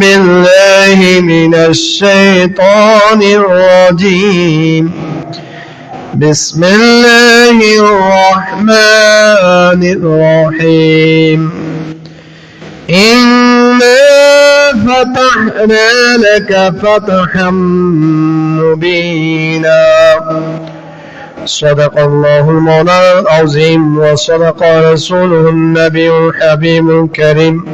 بالله من الشيطان الرجيم. بسم الله الرحمن الرحيم. إنا فتحنا لك فتحا مبينا. صدق الله المولى العظيم وصدق رسوله النبي الحبيب الكريم.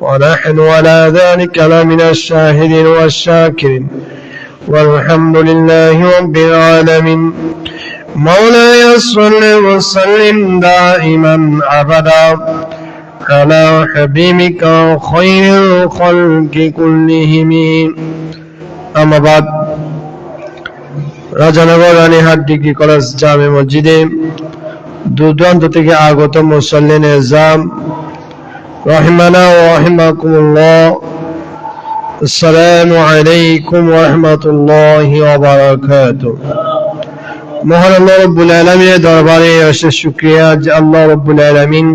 ونحن على ذلك لمن الشاهدين والشاكرين والحمد لله رب العالمين مولاي صل وسلم دائما ابدا على حبيبك خير الخلق كلهم اما بعد Rajanagar Ranihat degree college জামে মসজিদে দূর দূরান্ত থেকে আগত মুসল্লিন এজাম ও রহিমাকুমুল্লাহ আসসালামু আলাইকুম ওয়া রাহমাতুল্লাহি ওয়া বারাকাতুহু মহান আল্লাহ রব্বুল আলামিনের দরবারে অশেষ শুকরিয়া যে আল্লাহ রব্বুল আলামিন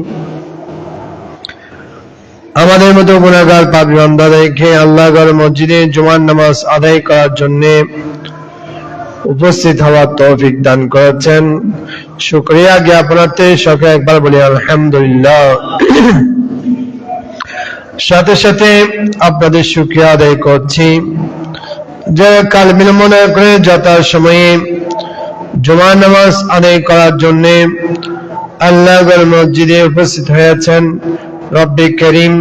আমাদের মতো গুণাগার পাপী বান্দাদেরকে আল্লাহর মসজিদে জুমার নামাজ আদায় করার জন্যে উপস্থিত হওয়ার তৌফিক দান করেছেন। শুক্রিয়া জ্ঞাপনার্থে সকে একবার বলি, আলহামদুলিল্লাহ। সাথে সাথে আপনাদের শুক্রিয়া আদায় করছি যে কাল বিলম্বনা করে যথার সময়ে জমা নামাজ আদায় করার জন্য আল্লাহ মসজিদে উপস্থিত হয়েছেন রব্বি করিম।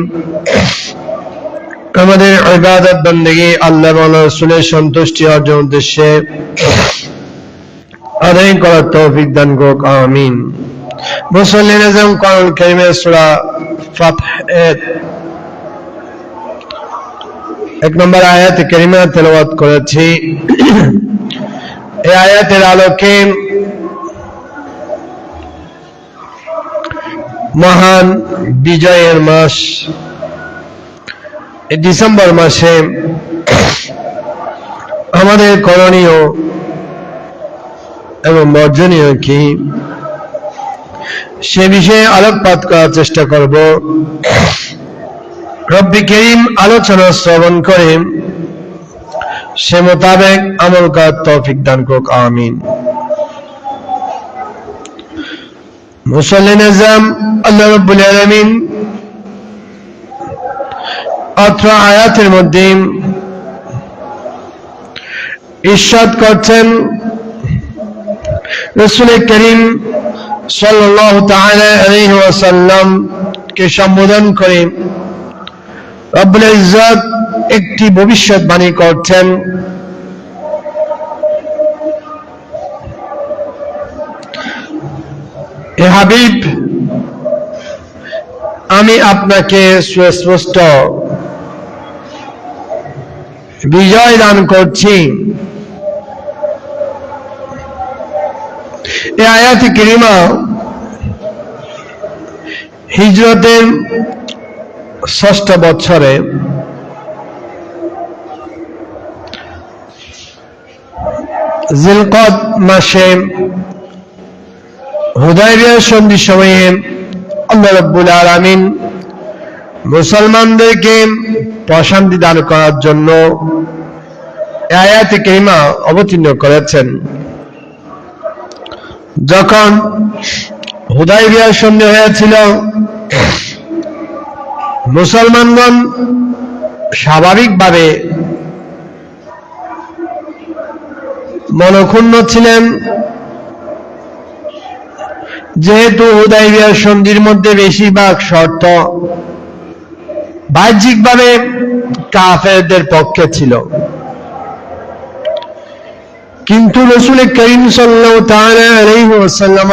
আমাদের ইবাদত বন্দেগী আল্লাহ রসুলের সন্তুষ্টি অর্জন উদ্দেশ্যে আদায় করার তৌফিক দান করুক, আমিন। মুসল্লিন আজম করুন করিমের সূরা ফাতহের এক নম্বর আয়াত করিমা তেলাওয়াত করেছি। এই আয়াতের আলোকে মহান বিজয়ের মাস ডিসেম্বর মাসে আমাদের করণীয় এবং বর্জনীয় কি? সে বিষয়ে আলোকপাত করার চেষ্টা করব। রব্বি আলোচনা শ্রবণ করে সে মোতাবেক আমল করার তৌফিক দান করুক, আমিন। মুসল্লিন আজম আল্লাহ রব্বুল আলমিন অত্র আয়াতের মধ্যে ইস্বাদ করছেন, রসুল করিম সাল্লাহ তালাম কে সম্বোধন করে রব্বুল ইজ্জত একটি ভবিষ্যৎবাণী করছেন। এ হাবিব, আমি আপনাকে সুস্পষ্ট বিজয় দান করছি। এ আয়াতি কিরিমা হিজরতের ষষ্ঠ বছরে জিলকদ মাসে হুদাইবিয়ার সন্ধি সময়ে আল্লাহ আলামিন মুসলমানদেরকে প্রশান্তি দান করার জন্য আয়াতে কেমা অবতীর্ণ করেছেন। যখন হুদাই বিয়ার সন্ধে হয়েছিল মুসলমানগণ স্বাভাবিকভাবে মনক্ষুণ্ণ ছিলেন। যেহেতু হুদাইবিয়ার সন্ধির মধ্যে বেশিরভাগ শর্ত বাহ্যিকভাবে কাফেরদের পক্ষে ছিল। কিন্তু রসুল করিম সাল্লাম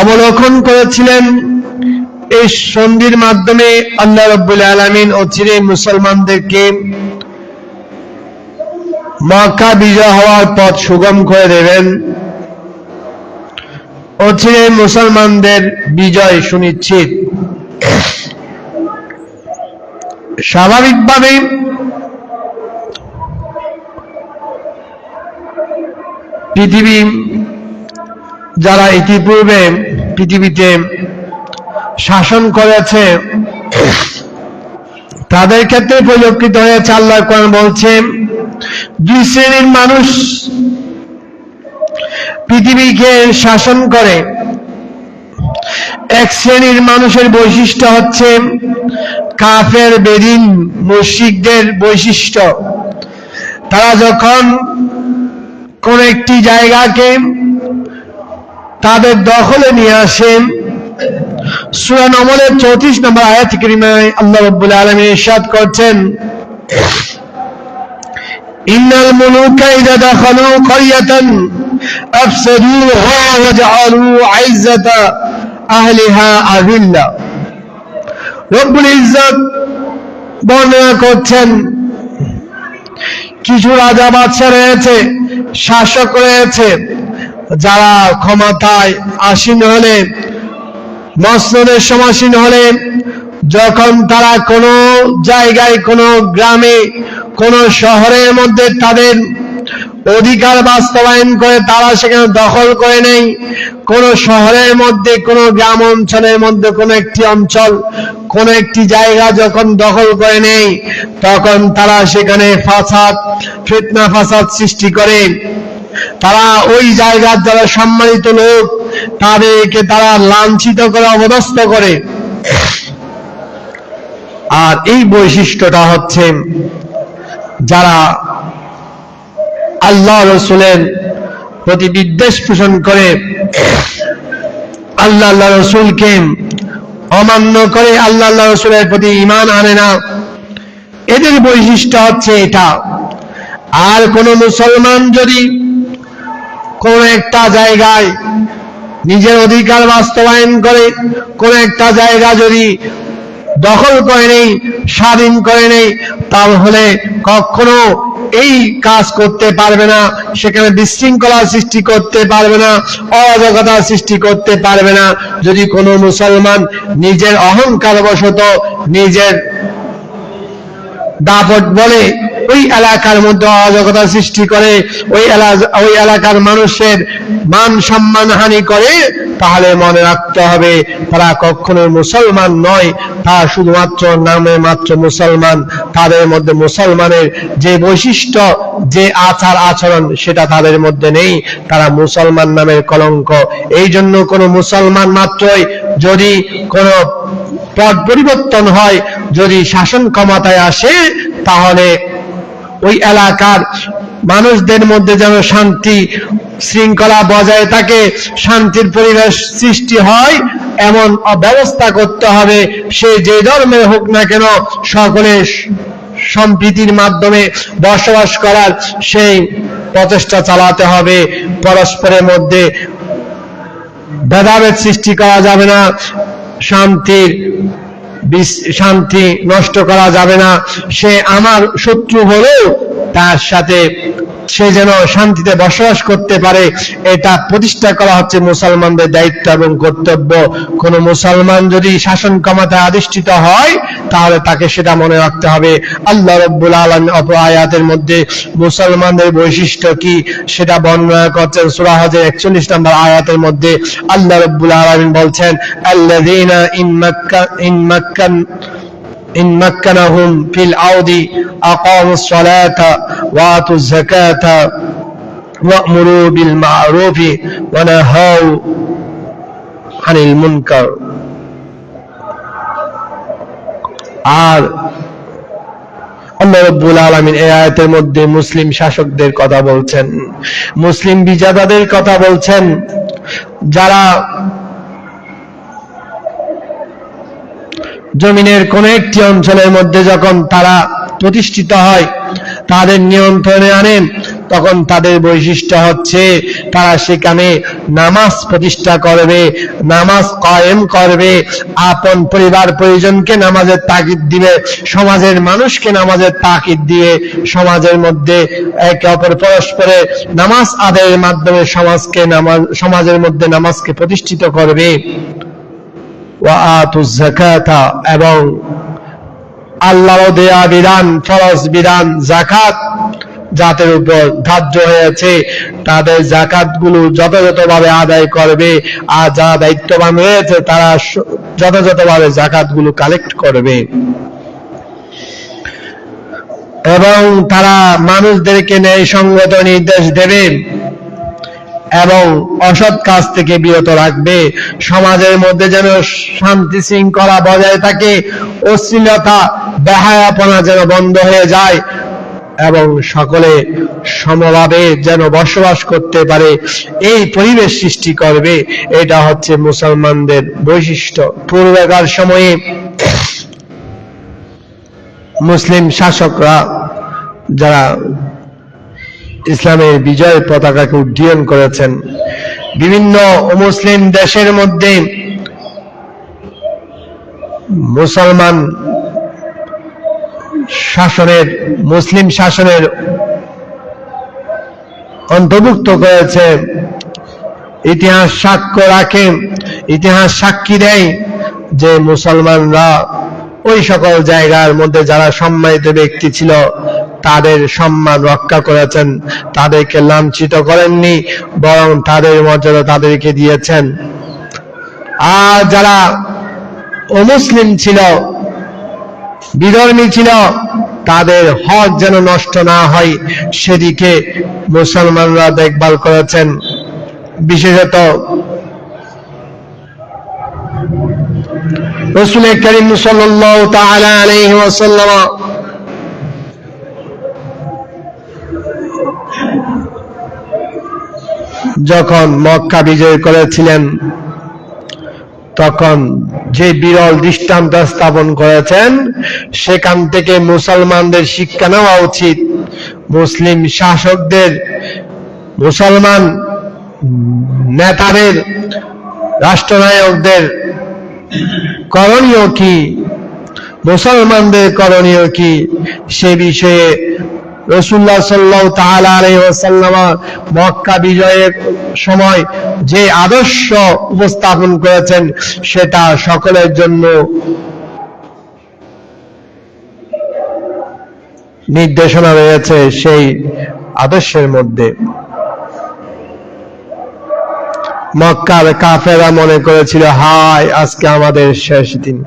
অবলোকন করেছিলেন এই সন্ধির মাধ্যমে আল্লাহ রব্বুল আলমিন ও চিরে মুসলমানদেরকে মক্কা বিজয় হওয়ার পথ সুগম করে দেবেন। অচিরে মুসলমানদের বিজয় সুনিশ্চিত। স্বাভাবিকভাবে পৃথিবী যারা ইতিপূর্বে পৃথিবীতে শাসন করেছে, তাদের ক্ষেত্রে পরিলক্ষিত হয়েছে আল্লাহ কোরআন বলছে, দুই শ্রেণির মানুষ পৃথিবীকে শাসন করে। এক শ্রেণির মানুষের বৈশিষ্ট্য হচ্ছে কাফের, বেদিন, মুশরিকদের বৈশিষ্ট্য। তারা যখন কোন একটি জায়গাকে তাদের দখলে নিয়ে আসেন সুরান আমলের চৌত্রিশ নম্বর আয়াত করিমায় আল্লাহ রব্বুল আলমী ইরশাদ করছেন, ইন্নাল মুলুকা ইযা দাখালু আফসাদুহা ওয়া জাআলু আইজ্জাতা আহলিহা আযিল্লা। রব্বুল ইজ্জত বর্ণনা করছেন, কিছু রাজা বাদশা রয়েছে, শাসক রয়েছে, যারা ক্ষমতায় আসীন হলে মসনদের সমাসীন হলে যখন তারা কোনো জায়গায়, কোনো গ্রামে, কোনো শহরের মধ্যে তাদের অধিকার বাস্তবায়ন করে তারা সেখানে দখল করে নেই কোন শহরের মধ্যে, কোন গ্রাম অঞ্চলের মধ্যে, কোন একটি অঞ্চল, কোন একটি জায়গা যখন দখল করে নেই তখন তারা সেখানে ফাসাদ, ফিতনা ফাসাদ সৃষ্টি করে। তারা ওই জায়গার যারা সম্মানিত লোক তাদেরকে তারা লাঞ্ছিত করে, অবদস্থ করে। আর এই বৈশিষ্ট্যটা হচ্ছে, যারা আল্লাহ রসুলের প্রতি বিদ্বেষ পোষণ করে, আল্লাহ আল্লাহ রসুলকে অমান্য করে আল্লাহ আল্লাহ রসুলের প্রতি ইমান আনে না। এদের বৈশিষ্ট্য হচ্ছে এটা। আর কোন মুসলমান যদি কোন একটা জায়গায় নিজের অধিকার বাস্তবায়ন করে, কোন একটা জায়গা যদি দখল করে নেই, স্বাধীন করে নেই, তাহলে কখনো এই কাজ করতে পারবে না, সেখানে বিশৃঙ্খলা সৃষ্টি করতে পারবে না, অরাজকতা সৃষ্টি করতে পারবে না। যদি কোনো মুসলমান নিজের অহংকার বশত নিজের দাপট বলে ওই এলাকার মধ্যে অরাজকতা সৃষ্টি করে, ওই ওই এলাকার মানুষের মান সম্মান হানি করে, তাহলে মনে রাখতে হবে তারা কখনো মুসলমান নয়। তা শুধুমাত্র নামে মাত্র মুসলমান। তাদের মধ্যে মুসলমানের যে বৈশিষ্ট্য, যে আচার আচরণ, সেটা তাদের মধ্যে নেই। তারা মুসলমান নামের কলঙ্ক। এই জন্য কোনো মুসলমান মাত্রই যদি কোনো পদ পরিবর্তন হয়, যদি শাসন ক্ষমতায় আসে, তাহলে ওই এলাকার মানুষদের মধ্যে যেন শান্তি শৃঙ্খলা বজায় থাকে, শান্তির পরিবেশ সৃষ্টি হয়, এমন ব্যবস্থা করতে হবে। সে যে ধর্মের হোক না কেন সকলে সম্প্রীতির মাধ্যমে বসবাস করার সেই প্রচেষ্টা চালাতে হবে। পরস্পরের মধ্যে ভেদাভেদ সৃষ্টি করা যাবে না। শান্তির শান্তি নষ্ট করা যাবে না। সে আমার শত্রু হলেও তার সাথে সে যেন শান্তিতে বসবাস করতে পারে, এটা প্রতিষ্ঠা করা হচ্ছে মুসলমানদের দায়িত্ব এবং কর্তব্য। কোন মুসলমান যদি শাসন ক্ষমতায় আধিষ্ঠিত হয়, তাহলে তাকে সেটা মনে রাখতে হবে। আল্লাহ রব্বুল আলম অপ আয়াতের মধ্যে মুসলমানদের বৈশিষ্ট্য কি, সেটা বর্ণনা করছেন সুরাহজের একচল্লিশ নম্বর আয়াতের মধ্যে। আল্লাহ রব্বুল আলমিন বলছেন, আল্লাযীনা ইন মাক্কা, ইন মাক্কান إن مكنهم في الأرض أقاموا الصلاة وآتوا الزكاة وأمروا بالمعروف ونهوا عن المنكر আর আল্লাহ রব্বুল আলমিন এই আয়াতের মধ্যে মুসলিম শাসকদের কথা বলছেন মুসলিম বিজাদাদের কথা বলছেন যারা জমিনের কোন একটি অঞ্চলের মধ্যে যখন তারা প্রতিষ্ঠিত হয়, তাদের নিয়ন্ত্রণে আনেন, তখন তাদের বৈশিষ্ট্য হচ্ছে তারা সেখানে নামাজ প্রতিষ্ঠা করবে, নামাজ কায়েম করবে, আপন পরিবার পরিজনকে নামাজের তাকিদ দিবে, সমাজের মানুষকে নামাজের তাকিদ দিয়ে সমাজের মধ্যে একে অপর পরস্পরে নামাজ আদায়ের মাধ্যমে সমাজকে নামাজ, সমাজের মধ্যে নামাজকে প্রতিষ্ঠিত করবে। এবং আল্লাহ দেয়া বিধান, ফরজ বিধান জাকাত জাতের উপর ধার্য হয়েছে, তাদের জাকাতগুলো যথাযথভাবে আদায় করবে আর যারা দায়িত্ববান রয়েছে, তারা যথাযথভাবে জাকাতগুলো কালেক্ট করবে। এবং তারা মানুষদেরকে ন্যায় সঙ্গত নির্দেশ দেবে। এবং অসৎ কাজ থেকে বিরত রাখবে। সমাজের মধ্যে যেন শান্তি শৃঙ্খলা বজায় থাকে, অশ্লীলতা, বেহায়াপনা যেন বন্ধ হয়ে যায় এবং সকলে সমভাবে যেন বসবাস করতে পারে, এই পরিবেশ সৃষ্টি করবে। এটা হচ্ছে মুসলমানদের বৈশিষ্ট্য। পূর্বেকার সময়ে মুসলিম শাসকরা যারা ইসলামের বিজয় পতাকাকে উড্ডীয়ন করেছেন। বিভিন্ন মুসলিম দেশের মধ্যে মুসলমান শাসনের, মুসলিম শাসনের অন্তর্ভুক্ত করেছে। ইতিহাস সাক্ষ্য রাখে, ইতিহাস সাক্ষী দেয় যে মুসলমানরা ওই সকল জায়গার মধ্যে যারা সম্মানিত ব্যক্তি ছিল তাদের সম্মান রক্ষা করেছেন, তাদেরকে লাঞ্ছিত করেননি, বরং তাদের মর্যাদা তাদেরকে দিয়েছেন। আর যারা অমুসলিম ছিল, বিধর্মী ছিল, তাদের হক যেন নষ্ট না হয়, সেদিকে মুসলমানরা দেখভাল করেছেন। বিশেষত রসুল করিম সাল্লাল্লাহু তাআলা আলাইহি ওয়াসাল্লাম যখন মক্কা বিজয় করেছিলেন, তখন যে বিরল দৃষ্টান্ত স্থাপন করেছেন, সেখান থেকে মুসলমানদের শিক্ষা নেওয়া উচিত। মুসলিম শাসকদের, মুসলমান নেতাদের, রাষ্ট্রনায়কদের করণীয় কি? মুসলমানদের করণীয় কি? সে বিষয়ে রসুল্লাহ সাল্লাহ তাল্লাম মক্কা বিজয়ের সময় যে আদর্শ উপস্থাপন করেছেন, সেটা সকলের জন্য নির্দেশনা রয়েছে সেই আদর্শের মধ্যে। মক্কার কাফেরা মনে করেছিল, হায়, আজকে আমাদের শেষ দিন।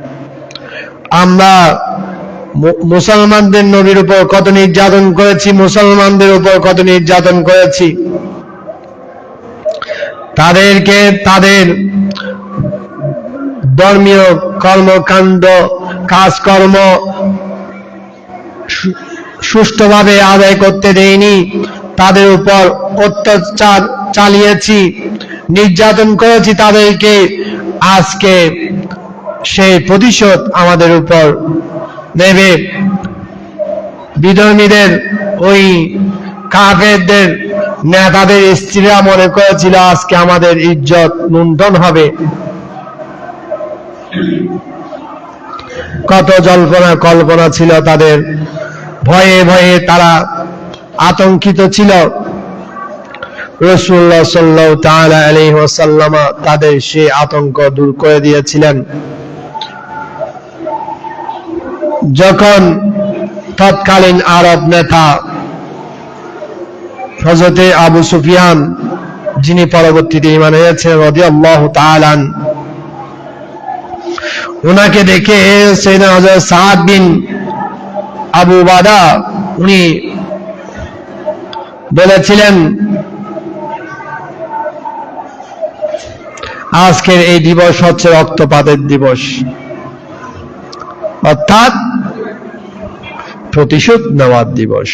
আমরা মুসলমানদের নবীর উপর কত নির্যাতন করেছি, মুসলমানদের উপর কত নির্যাতন করেছি। তাদেরকে তাদের ধর্মীয় কর্মকাণ্ড, কাজকর্ম সুষ্ঠুভাবে আদায় করতে দেয়নি তাদের উপর অত্যাচার চালিয়েছি, নির্যাতন করেছি তাদেরকে। আজকে সেই প্রতিশোধ আমাদের উপর নেবে। বিধর্মীদের, ওই কাফেরদের, নেতাদের স্ত্রীরা মনে করেছিল আজকে আমাদের ইজ্জত লুণ্ঠন হবে। কত জল্পনা, কল্পনা ছিল তাদের। ভয়ে ভয়ে তারা আতঙ্কিত ছিল। রসুল্লাহ সাল্লাহ তাআলা আলাইহি ওয়াসাল্লাম তাদের সে আতঙ্ক দূর করে দিয়েছিলেন। যখন তৎকালীন আরব নেতা হজরতে আবু সুফিয়ান যিনি পরবর্তীতে ইমান হয়েছেন রাদিয়াল্লাহু তাআলা আন, ওনাকে দেখে সেদিন হজরত বিন আবু বাদা উনি বলেছিলেন আজকের এই দিবস হচ্ছে রক্তপাতের দিবস। অর্থাৎ প্রতিশোধ নেওয়ার দিবস।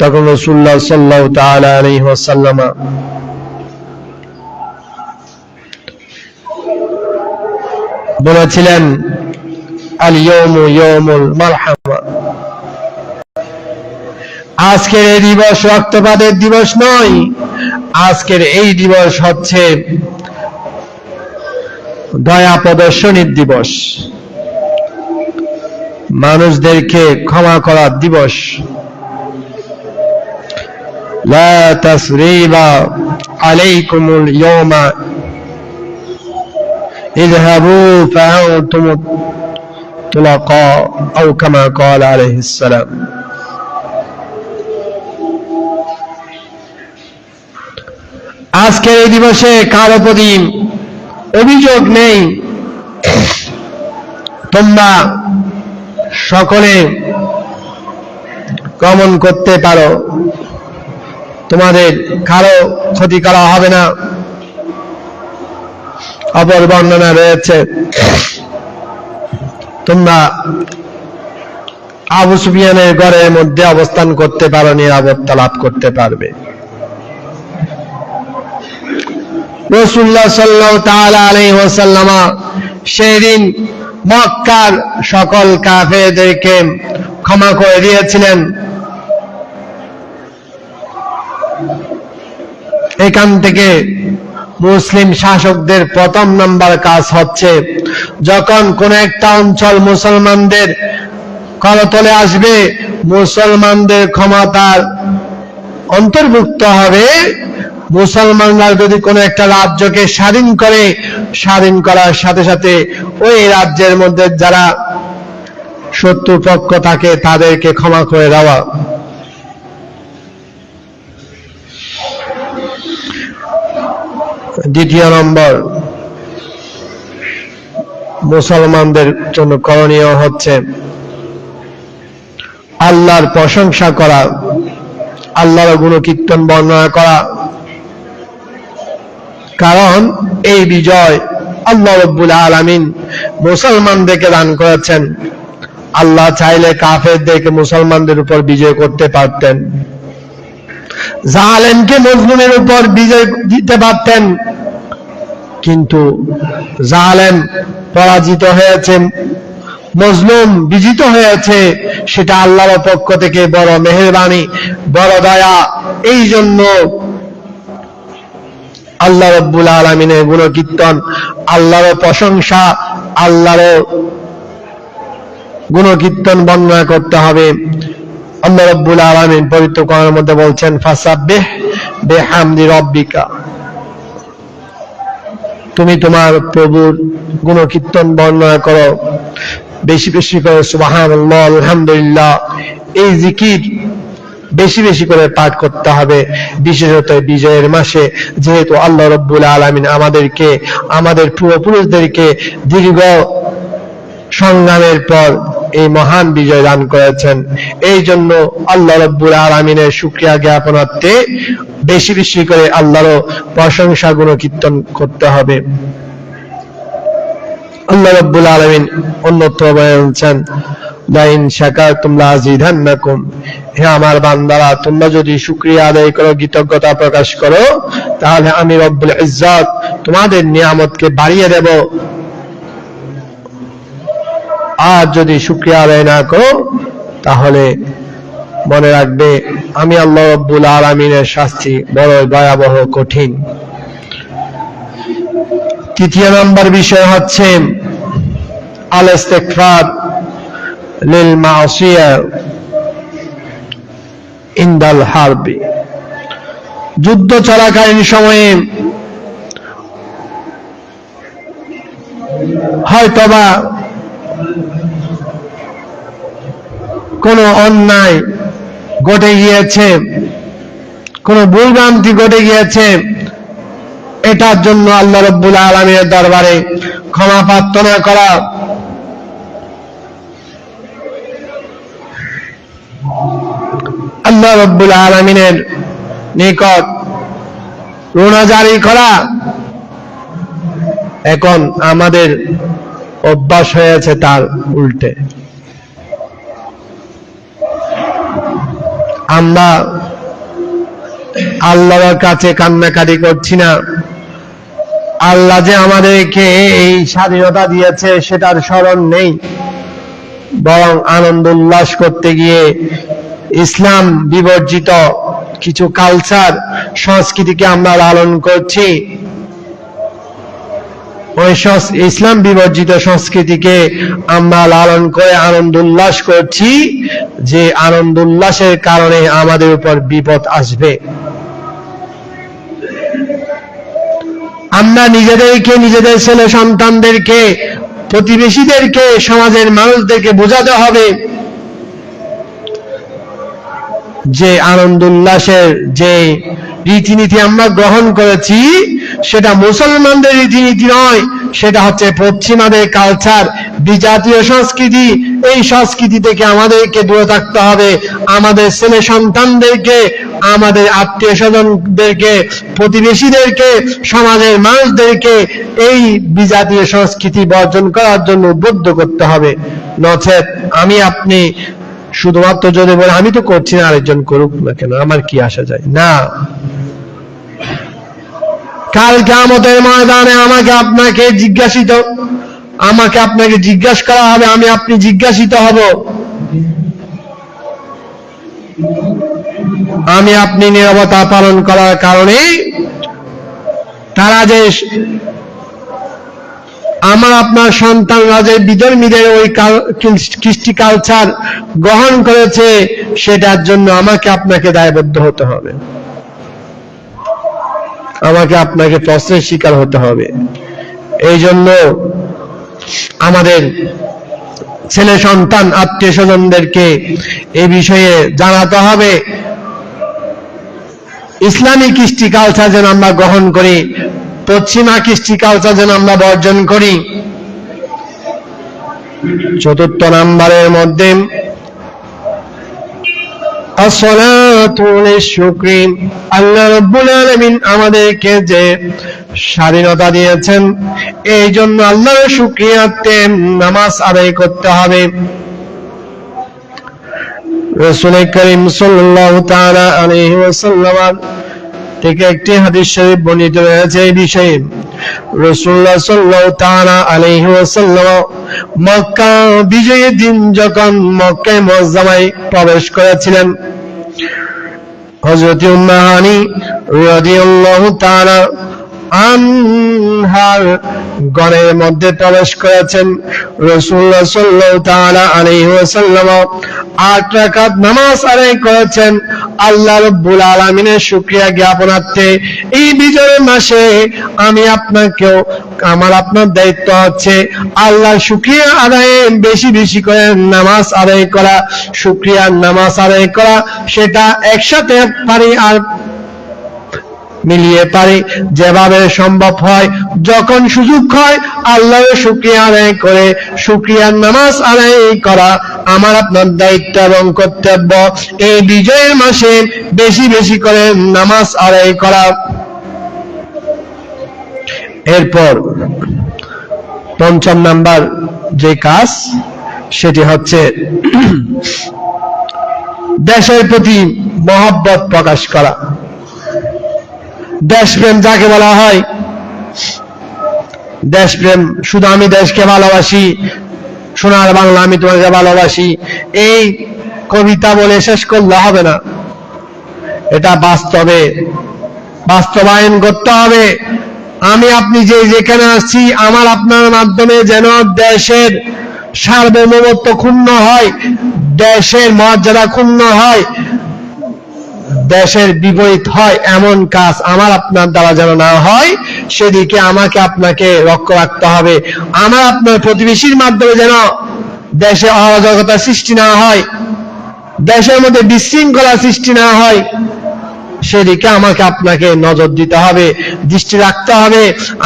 তখন রসুল্লাহ সাল্লাহ তালাম বলেছিলেন আল ইয়মু ইয়মুল মারহামা। আজকের এই দিবস রক্তপাতের দিবস নয়, আজকের এই দিবস হচ্ছে দয়া প্রদর্শনীর দিবস। মানুষদেরকে ক্ষমা করার দিবস لا تسريب عليكم اليوم اذهبوا فأنتم طلقاء أو كما قال عليه السلام আজকের এই দিবসে কারো প্রতি অভিযোগ নেই তোমরা সকলে গমন করতে পারো। তোমাদের কারও ক্ষতি করা হবে না। অপর বর্ণনা রয়েছে, তোমরা আবু সুফিয়ানের ঘরের মধ্যে অবস্থান করতে পারো, নিরাপত্তা লাভ করতে পারবে। রসুল্লাহ সাল্লাহ তাআলা আলাইহি ওয়াসাল্লামা সেদিন মক্কার সকল কাফেরদেরকে ক্ষমা করে দিয়েছিলেন। এখান থেকে মুসলিম শাসকদের প্রথম নাম্বার কাজ হচ্ছে, যখন কোন একটা অঞ্চল মুসলমানদের করতলে আসবে, মুসলমানদের ক্ষমতার অন্তর্ভুক্ত হবে মুসলমানরা যদি কোনো একটা রাজ্যকে স্বাধীন করে, স্বাধীন করার সাথে সাথে ওই রাজ্যের মধ্যে যারা শত্রু পক্ষ থাকে, তাদেরকে ক্ষমা করে দেওয়া। দ্বিতীয় নম্বর, মুসলমানদের জন্য করণীয় হচ্ছে আল্লাহর প্রশংসা করা, আল্লাহর গুণকীর্তন বর্ণনা করা। কারণ এই বিজয় আল্লাহ রব্বুল আলামিন মুসলমানদেরকে দান করেছেন। আল্লাহ চাইলে কাফেরদেরকে মুসলমানদের উপর বিজয় করতে পারতেন। জালেমকে মজলুমের উপর বিজয় দিতে পারতেন। কিন্তু জালেম পরাজিত হয়েছে, মজলুম বিজিত হয়েছে, সেটা আল্লাহর পক্ষ থেকে বড় মেহরবানি, বড় দয়া। এই জন্য আল্লাহ রব্বুল আলমিনের গুণকীর্তন, আল্লাহর প্রশংসা, আল্লাহর গুণকীর্তন বর্ণনা করতে হবে। আল্লাহ রব্বুল আলমিন পবিত্র কোরআনের মধ্যে বলছেন, ফাসাব্বিহ বেহামদি রব্বিকা। তুমি তোমার প্রভুর গুণকীর্তন বর্ণনা করো। বেশি বেশি করে সুবাহান আলহামদুলিল্লাহ। এই জিকির বেশি বেশি করে পাঠ করতে হবে। বিশেষত বিজয়ের মাসে যেহেতু আল্লাহ রব্বুল আলমিন আমাদেরকে, আমাদের পূর্বপুরুষদেরকে দীর্ঘ সংগ্রামের পর এই মহান বিজয় দান করেছেন। এই জন্য আল্লাহ রব্বুল আলমিনের সুক্রিয়া জ্ঞাপনার্থে বেশি বেশি করে আল্লাহর প্রশংসা গুণ কীর্তন করতে হবে। আল্লাহ রব্বুল আলমিন অন্যত্র বলছেন লাইন শাকার তোমরা আজিধান্নাকুম হে আমার বান্দারা, তোমরা যদি শুক্রিয়া আদায় করো, কৃতজ্ঞতা প্রকাশ করো, তাহলে আমি রব্বুল ইজ্জত তোমাদের নিয়ামতকে বাড়িয়ে দেব। আর যদি আদায় না করো, তাহলে মনে রাখবে, আমি আল্লাহ রব্বুল আলমিনের শাস্তি বড় ভয়াবহ কঠিন। তৃতীয় নম্বর বিষয় হচ্ছে আল ইস্তেকফার মাসিয়া ইন্দাল হারবি যুদ্ধ চলাকালীন সময়ে হয়তোবা কোন অন্যায় ঘটে গিয়েছে, কোন ভুলভ্রান্তি ঘটে গিয়েছে, এটার জন্য আল্লাহ রব্বুল আলমীর দরবারে ক্ষমা প্রার্থনা করা আল্লাহ রব্বুল আলমিনের নিকট রোনা জারি করা। এখন আমাদের অভ্যাস হয়েছে তার উল্টে। আমরা আল্লাহর কাছে কান্নাকাটি করছি না। আল্লাহ যে আমাদেরকে এই স্বাধীনতা দিয়েছে, সেটার স্মরণ নেই। বরং আনন্দ উল্লাস করতে গিয়ে ইসলাম বিবর্জিত কিছু কালচার সংস্কৃতিকে আমরা লালন করছি। ওই ইসলাম বিবর্জিত সংস্কৃতিকে আমরা লালন করে আনন্দ উল্লাস করছি, যে আনন্দ উল্লাসের কারণে আমাদের উপর বিপদ আসবে। আমরা নিজেদেরকে, নিজেদের ছেলে সন্তানদেরকে, প্রতিবেশীদেরকে, সমাজের মানুষদেরকে বোঝাতে হবে। যে আনন্দ উল্লাসের যে রীতিনীতি আমরা গ্রহণ করেছি, সেটা মুসলমানদের রীতিনীতি নয়, সেটা হচ্ছে পশ্চিমাদের কালচার বিজাতীয় সংস্কৃতি। এই সংস্কৃতি থেকে আমাদেরকে দূরে থাকতে হবে, আমাদের ছেলে সন্তানদেরকে, আমাদের আত্মীয় স্বজনদেরকে, প্রতিবেশীদেরকে, সমাজের মানুষদেরকে এই বিজাতীয় সংস্কৃতি বর্জন করার জন্য উদ্বুদ্ধ করতে হবে। নচেত আমি, আপনি শুধুমাত্র যদি বলে, আমি তো করছি না, আরেকজন করুক না কেন? আমার কি আসা যায়? না। কাল কামতের ময়দানে আমাকে আপনাকে জিজ্ঞাসিত, আমাকে আপনাকে জিজ্ঞাসা করা হবে, আমি আপনি জিজ্ঞাসিত হব। আমি আপনি নিরবতা পালন করার কারণে তারা যে আমার আপনার সন্তানরা যে বিধর্মীদের ওই কৃষ্টি কালচার গ্রহণ করেছে, সেটার জন্য আমাকে আপনাকে দায়বদ্ধ হতে হবে। আমাকে আপনাকে প্রশ্নের শিকার হতে হবে। এই জন্য আমাদের ছেলে সন্তান, আত্মীয় স্বজনদেরকে এই বিষয়ে জানাতে হবে। ইসলামী কৃষ্টি কালচার যেন আমরা গ্রহণ করি পশ্চিমা কৃষ্টি কালচার যেন আমরা বর্জন করি। চতুর্থ নাম্বারের মধ্যে আল্লাহ রাব্বুল আলামিন আমাদেরকে যে স্বাধীনতা দিয়েছেন, এই জন্য আল্লাহর শুকরিয়াতে নামাজ আদায় করতে হবে। রাসূল করিম তাআলা আলাইহি ওয়াসাল্লাম থেকে একটি হাদিস শরীফ বর্ণিত রয়েছে এই বিষয়ে। রাসূলুল্লাহ সাল্লাল্লাহু তাআলা আলাইহি ওয়াসাল্লাম মক্কা বিজয়ের দিন যখন মক্কায় মুআজ্জামায় প্রবেশ করেছিলেন, হযরত উম্মাহানি রাদিয়াল্লাহু তাআলা আনহার গণের মধ্যে প্রবেশ করেছেন আলাইহি ওয়াসাল্লাম। আট রাকাত নামাজ আদায় করেছেন। আল্লাহ জ্ঞাপনার্থে এই বিজয়ের মাসে আমি আপনাকেও, আমার আপনার দায়িত্ব হচ্ছে আল্লাহ শুকরিয়া আদায়ে বেশি বেশি করে নামাজ আদায় করা শুকরিয়ার নামাজ আদায় করা, সেটা একসাথে পারি আর মিলিয়ে পারি। যেভাবে সম্ভব হয়, যখন সুযোগ হয়, আল্লাহর শুক্রিয়া আদায় করে, শুক্রিয়ার নামাজ আদায় করা আমার আপনার দায়িত্ব এবং কর্তব্য। এই বিজয়ের মাসে বেশি বেশি করে নামাজ আদায় করা। এরপর পঞ্চম নাম্বার যে কাজ, সেটি হচ্ছে দেশের প্রতি মহব্বত প্রকাশ করা। দেশপ্রেম যাকে বলা হয় দেশপ্রেম শুধু আমি দেশকে ভালোবাসি, সোনার বাংলা আমি তোমাকে ভালোবাসি, এই কবিতা বলে শেষ করলে হবে না। এটা বাস্তবে, বাস্তবায়ন করতে হবে। আমি আপনি যে যেখানে আসছি আমার আপনার মাধ্যমে যেন দেশের সার্বভৌমত্ব ক্ষুণ্ণ হয়, দেশের মর্যাদা ক্ষুণ্ণ হয় দেশের বিপরীত হয় এমন কাজ আমার আপনার দ্বারা যেন না হয়, সেদিকে আমাকে আপনাকে লক্ষ্য রাখতে হবে। আমার আপনার প্রতিবেশীর মাধ্যমে যেন দেশে অরাজকতা সৃষ্টি না হয়, দেশের মধ্যে বিশৃঙ্খলা সৃষ্টি না হয়, সেদিকে আমাকে আপনাকে নজর দিতে হবে, দৃষ্টি রাখতে হবে।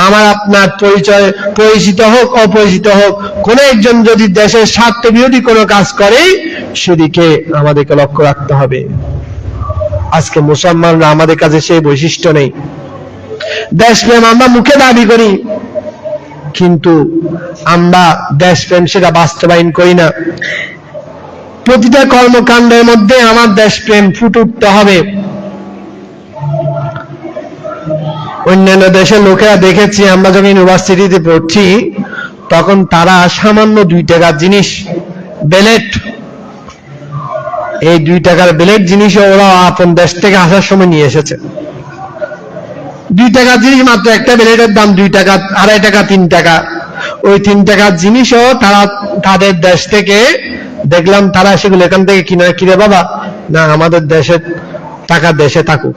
আমার আপনার পরিচয় পরিচিত হোক, অপরিচিত হোক, কোন একজন যদি দেশের স্বার্থ বিরোধী কোনো কাজ করে, সেদিকে আমাদেরকে লক্ষ্য রাখতে হবে। আজকে মুসলমানরা আমাদের কাছে সেই বৈশিষ্ট্য নেই। দেশপ্রেম আমরা মুখে দাবি করি, কিন্তু আমরা দেশপ্রেম সেটা বাস্তবায়ন করি না। প্রতিটা কর্মকাণ্ডের মধ্যে আমার দেশপ্রেম ফুটে উঠতে হবে। অন্যান্য দেশের লোকেরা দেখেছি, আমরা যখন ইউনিভার্সিটিতে পড়ছি, তখন তারা সামান্য দুই টাকার জিনিস বেলেট এই দুই টাকার ব্লেড জিনিসও ওরা আপন দেশ থেকে আসার সময় নিয়ে এসেছে। দুই টাকার জিনিস মাত্র একটা ব্লেডের দাম দুই টাকা, আড়াই টাকা, তিন টাকা। ওই তিন টাকার জিনিসও তারা তাদের দেশ থেকে, দেখলাম তারা সেগুলো এখান থেকে কিনে কিনে বাবা? না, আমাদের দেশের টাকা দেশে থাকুক।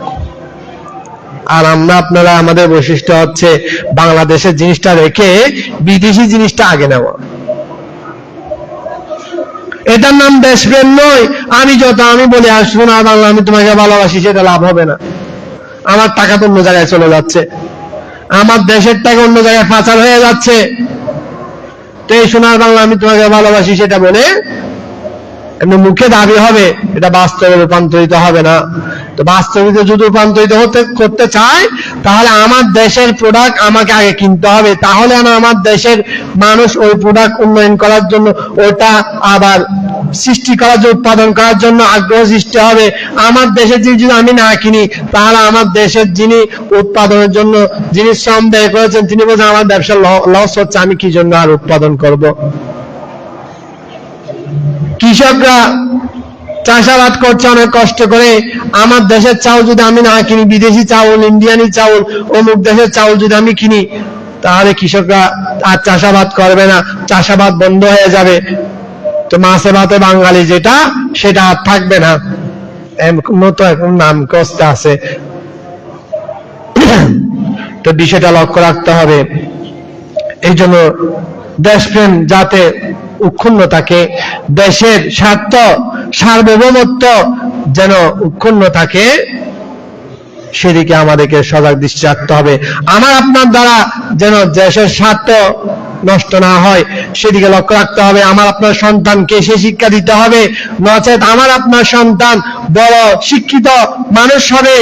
আর আমরা আপনারা, আমাদের বৈশিষ্ট্য হচ্ছে বাংলাদেশের জিনিসটা রেখে বিদেশি জিনিসটা আগে নেওয়া। এটার নাম দেশপ্রেম নয়। আমি যত, আমি বলি আসব না বাংলা, আমি তোমাকে ভালোবাসি, সেটা লাভ হবে না। আমার টাকা তো অন্য জায়গায় চলে যাচ্ছে। আমার দেশের টাকা অন্য জায়গায় পাচার হয়ে যাচ্ছে। তো এই সোনার বাংলা, আমি তোমাকে ভালোবাসি, সেটা বলে এমনি মুখে দাবি হবে, এটা বাস্তবে রূপান্তরিত হবে না। তো বাস্তবিত যদি রূপান্তরিত হতে, করতে চায়, তাহলে আমার দেশের প্রোডাক্ট আমাকে আগে কিনতে হবে। তাহলে না আমার দেশের মানুষ ওই প্রোডাক্ট উন্নয়ন করার জন্য, ওটা আবার সৃষ্টি করার জন্য, উৎপাদন করার জন্য আগ্রহ সৃষ্টি হবে। আমার দেশের জিনিস যদি আমি না কিনি, তাহলে আমার দেশের যিনি উৎপাদনের জন্য, যিনি শ্রম ব্যয় করেছেন, তিনি বলছেন, আমার ব্যবসা লস হচ্ছে, আমি কি জন্য আর উৎপাদন করব? কৃষকরা চাষাবাদ করছে, অনেক কষ্ট করে। আমার দেশের চাউল যদি আমি না কিনি, বিদেশি চাউল, ইন্ডিয়ানি চাউল, অমুক দেশের চাউল যদি আমি কিনি, তাহলে কৃষকরা আর চাষাবাদ করবে না। চাষাবাদ বন্ধ হয়ে যাবে। তো মাছে ভাতে বাঙালি যেটা, সেটা আর থাকবে না। মতো এখন নাম কষ্ট আছে। তো বিষয়টা লক্ষ্য রাখতে হবে। এই জন্য দেশপ্রেম যাতে উক্ষুণ্ণ থাকে দেশের স্বার্থ, সার্বভৌমত্ব যেন উক্ষুণ্ণ থাকে, সেদিকে আমাদেরকে সজাগ দৃষ্টি রাখতে হবে। আমার আপনার দ্বারা যেন দেশের স্বার্থ নষ্ট না হয়, সেদিকে লক্ষ্য রাখতে হবে। আমার আপনার সন্তানকে সে শিক্ষা দিতে হবে। নচেত আমার আপনার সন্তান বড় শিক্ষিত মানুষ হবে,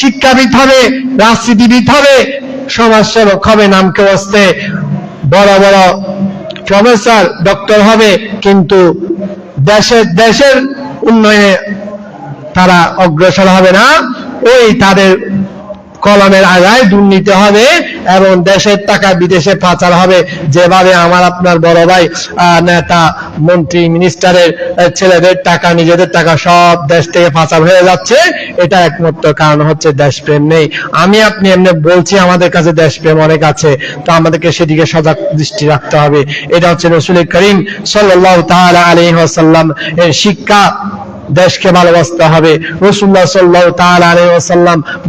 শিক্ষাবিদ হবে, রাজনীতিবিদ হবে, সমাজসেবক হবে, নামকে বসতে বড় বড় প্রফেসর ডক্টর হবে কিন্তু দেশের দেশের উন্নয়নে তারা অগ্রসর হবে না। ওই তাদের কলমের আগায় দুর্নীতি হবে এবং দেশের টাকা বিদেশে পাচার হবে। যেভাবে আমার আপনার বড় ভাই নেতা, মন্ত্রী মিনিস্টারের ছেলেদের টাকা, নিজেদের টাকা সব দেশ থেকে পাচার হয়ে যাচ্ছে, এটা একমাত্র কারণ হচ্ছে দেশপ্রেম নেই। আমি আপনি এমনি বলছি, আমাদের কাছে দেশপ্রেম অনেক আছে, তো আমাদেরকে সেদিকে সজাগ দৃষ্টি রাখতে হবে। এটা হচ্ছে রসুল করিম সাল্লাহ তাআলা আলাইহি ওয়াসাল্লাম এর শিক্ষা। দেশকে ভালোবাসতে হবে। রসুল্লাহ সাল্লাহ তাআলা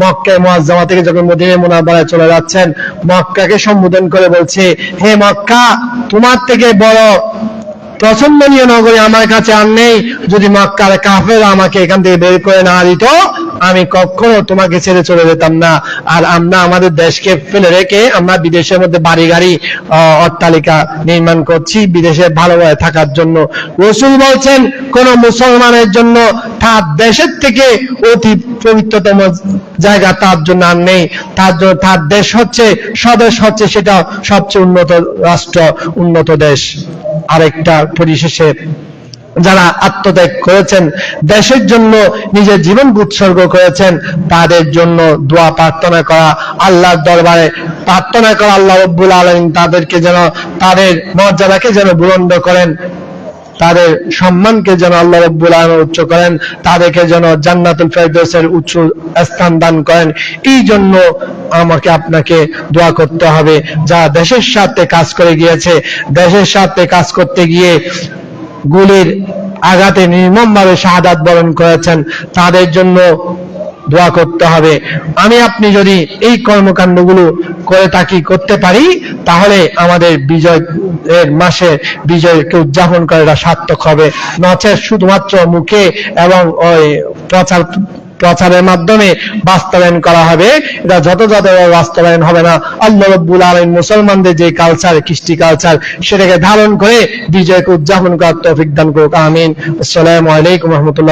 মক্কায় মোয়াজ্জামা থেকে যখন মদিনে মোনাবারায় চলে যাচ্ছেন, মক্কাকে সম্বোধন করে বলছে, হে মক্কা, তোমার থেকে বড় পছন্দনীয় নগরী আমার কাছে আর নেই। যদি মক্কার কাফের আমাকে এখান থেকে বের করে না দিত আমি কখনো তোমাকে ছেড়ে চলে যেতাম না। আর আমরা আমাদের দেশকে ফেলে রেখে আমরা বিদেশের মধ্যে বাড়ি গাড়ি অট্টালিকা নির্মাণ করছি বিদেশে ভালোভাবে থাকার জন্য। রসুল বলছেন, কোন মুসলমানের জন্য তার দেশের থেকে অতি পবিত্রতম জায়গা তার জন্য আর নেই। তার জন্য তার দেশ হচ্ছে, স্বদেশ হচ্ছে সেটা সবচেয়ে উন্নত রাষ্ট্র, উন্নত দেশ। আরেকটা পরিশেষে যারা আত্মত্যাগ করেছেন, দেশের জন্য নিজের জীবন উৎসর্গ করেছেন, তাদের জন্য দোয়া প্রার্থনা করা, আল্লাহর দরবারে প্রার্থনা করা, আল্লাহ রব্বুল আলমিন তাদেরকে যেন, তাদের মর্যাদাকে যেন বুলন্দ করেন, তাদের সম্মানকে যেন আল্লাহ রব্বুল আলম উচ্চ করেন, তাদেরকে যেন জান্নাতুল ফেরদৌসের উচ্চ স্থান দান করেন। এই জন্য আমাকে আপনাকে দোয়া করতে হবে। যা দেশের সাথে কাজ করে গিয়েছে, দেশের সাথে কাজ করতে গিয়ে গুলির আঘাতে নির্মমভাবে শাহাদাত বরণ করেছেন, তাদের জন্য দোয়া করতে হবে। আমি, আপনি যদি এই কর্মকাণ্ডগুলো করে থাকি, করতে পারি, তাহলে আমাদের বিজয় এর মাসে বিজয়কে উদযাপন করাটা সার্থক হবে। নচে শুধুমাত্র মুখে এবং ওই প্রচার প্রচারের মাধ্যমে বাস্তবায়ন করা হবে। এটা যথাযথভাবে বাস্তবায়ন হবে না। আল্লাহ রব্বুল আলম মুসলমানদের যে কালচার কৃষ্টি কালচার সেটাকে ধারণ করে বিজয়কে উদযাপন করার তৌফিক দান করুক। আমিন। আসসালামু আলাইকুম রহমতুল্লাহ।